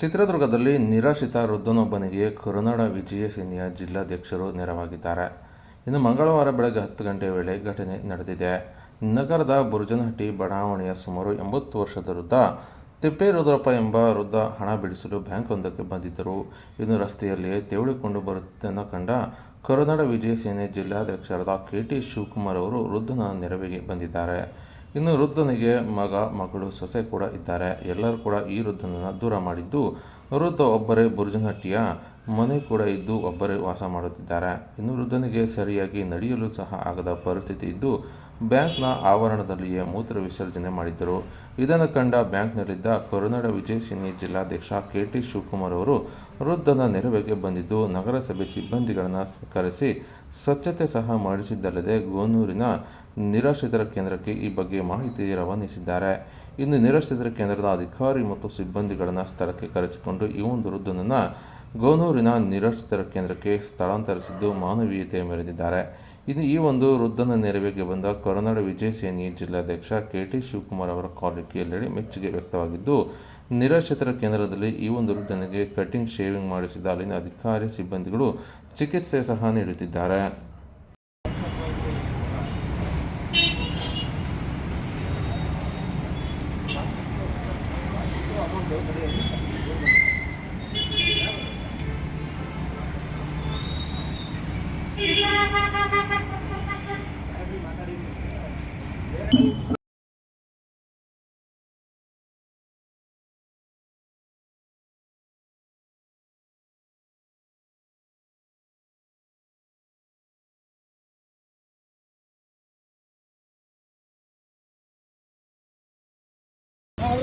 ಚಿತ್ರದುರ್ಗದಲ್ಲಿ ನಿರಾಶ್ರಿತ ವೃದ್ಧನೊಬ್ಬನಿಗೆ ಕರುನಾಡ ವಿಜಯ ಸೇನೆಯ ಜಿಲ್ಲಾಧ್ಯಕ್ಷರು ನೆರವಾಗಿದ್ದಾರೆ. ಇನ್ನು ಮಂಗಳವಾರ ಬೆಳಗ್ಗೆ ಹತ್ತು ಗಂಟೆ ವೇಳೆ ಘಟನೆ ನಡೆದಿದೆ. ನಗರದ ಬುರ್ಜನಹಟ್ಟಿ ಬಡಾವಣೆಯ ಸುಮಾರು ಎಂಬತ್ತು ವರ್ಷದ ವೃದ್ಧ ತಿಪ್ಪೇರುದ್ರಪ್ಪ ಎಂಬ ವೃದ್ಧ ಹಣ ಬಿಡಿಸಲು ಬ್ಯಾಂಕ್ವೊಂದಕ್ಕೆ ಬಂದಿದ್ದರು. ಇನ್ನು ರಸ್ತೆಯಲ್ಲಿಯೇ ತೆವಳಿಕೊಂಡು ಬರುತ್ತಿದ್ದನ್ನು ಕಂಡ ಕರುನಾಡ ವಿಜಯ ಸೇನೆ ಜಿಲ್ಲಾಧ್ಯಕ್ಷರಾದ ಕೆ ಟಿ ಶಿವಕುಮಾರ್ ಅವರು ವೃದ್ಧನ ನೆರವಿಗೆ ಬಂದಿದ್ದಾರೆ. ಇನ್ನು ವೃದ್ಧನಿಗೆ ಮಗ, ಮಗಳು, ಸೊಸೆ ಕೂಡ ಇದ್ದಾರೆ. ಎಲ್ಲರೂ ಕೂಡ ಈ ವೃದ್ಧನನ್ನು ದೂರ ಮಾಡಿದ್ದು ವೃದ್ಧ ಒಬ್ಬರೇ ಬುರ್ಜನಹಟ್ಟಿಯ ಮನೆ ಕೂಡ ಇದ್ದು ಒಬ್ಬರೇ ವಾಸ ಮಾಡುತ್ತಿದ್ದಾರೆ. ಇನ್ನು ವೃದ್ಧನಿಗೆ ಸರಿಯಾಗಿ ನಡೆಯಲು ಸಹ ಆಗದ ಪರಿಸ್ಥಿತಿ ಇದ್ದು, ಬ್ಯಾಂಕ್ನ ಆವರಣದಲ್ಲಿಯೇ ಮೂತ್ರ ವಿಸರ್ಜನೆ ಮಾಡಿದ್ದರು. ಇದನ್ನು ಕಂಡ ಬ್ಯಾಂಕ್ನಲ್ಲಿದ್ದ ಕರುನಾಡ ವಿಜಯ ಸೇನೆ ಜಿಲ್ಲಾಧ್ಯಕ್ಷ ಕೆ ಟಿ ಶಿವಕುಮಾರ್ ಅವರು ವೃದ್ಧನ ನೆರವಿಗೆ ಬಂದಿದ್ದು, ನಗರಸಭೆ ಸಿಬ್ಬಂದಿಗಳನ್ನು ಕರೆಸಿ ಸ್ವಚ್ಛತೆ ಸಹ ಮಾಡಿಸಿದ್ದಲ್ಲದೆ ಗೋನೂರಿನ ನಿರಾಶ್ರಿತರ ಕೇಂದ್ರಕ್ಕೆ ಈ ಬಗ್ಗೆ ಮಾಹಿತಿ ರವಾನಿಸಿದ್ದಾರೆ. ಇನ್ನು ನಿರಾಶ್ರಿತರ ಕೇಂದ್ರದ ಅಧಿಕಾರಿ ಮತ್ತು ಸಿಬ್ಬಂದಿಗಳನ್ನು ಸ್ಥಳಕ್ಕೆ ಕರೆಸಿಕೊಂಡು ಈ ಒಂದು ವೃದ್ಧನನ್ನು ಗೋನೂರಿನ ನಿರಾಶ್ರಿತರ ಕೇಂದ್ರಕ್ಕೆ ಸ್ಥಳಾಂತರಿಸಿದ್ದು ಮಾನವೀಯತೆ ಮೆರೆದಿದ್ದಾರೆ ಇನ್ನು ಈ ಒಂದು ವೃದ್ಧನ ನೆರವಿಗೆ ಬಂದ ಕರುನಾಡ ವಿಜಯ ಸೇನಿ ಜಿಲ್ಲಾಧ್ಯಕ್ಷ ಕೆ ಟಿ ಶಿವಕುಮಾರ್ ಅವರ ಕಾಲಿಕೆಯಲ್ಲಿ ಮೆಚ್ಚುಗೆ ವ್ಯಕ್ತವಾಗಿದ್ದು ನಿರಾಶ್ರಿತರ ಕೇಂದ್ರದಲ್ಲಿ ಈ ಒಂದು ವೃದ್ಧನಿಗೆ ಕಟಿಂಗ್, ಶೇವಿಂಗ್ ಮಾಡಿಸಿದ ಅಲ್ಲಿನ ಅಧಿಕಾರಿ ಸಿಬ್ಬಂದಿಗಳು ಚಿಕಿತ್ಸೆ ಸಹ ನೀಡುತ್ತಿದ್ದಾರೆ.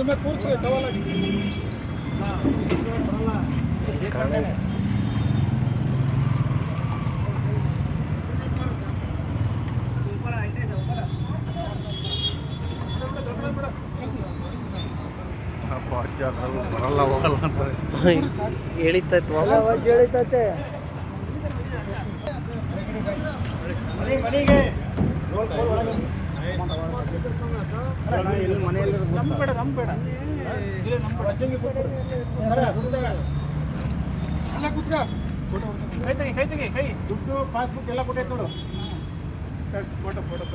मैं पूछ रहा दवा लगी हाँ ಬರಲ್ಲ ಹೋಗಲ್ಲ ಅಂತಾರೆ ಎಳಿತೈತೆ ವಾಪಸ್. ಕೈ ತೆಗಿ ಕೈ ತೆಗಿ ಕೈ. ದುಡ್ಡು ಪಾಸ್ಬುಕ್ ಎಲ್ಲ ಕೊಟ್ಟೈತೆ ನೋಡು ಫೋಟೋ ಫೋಟೋ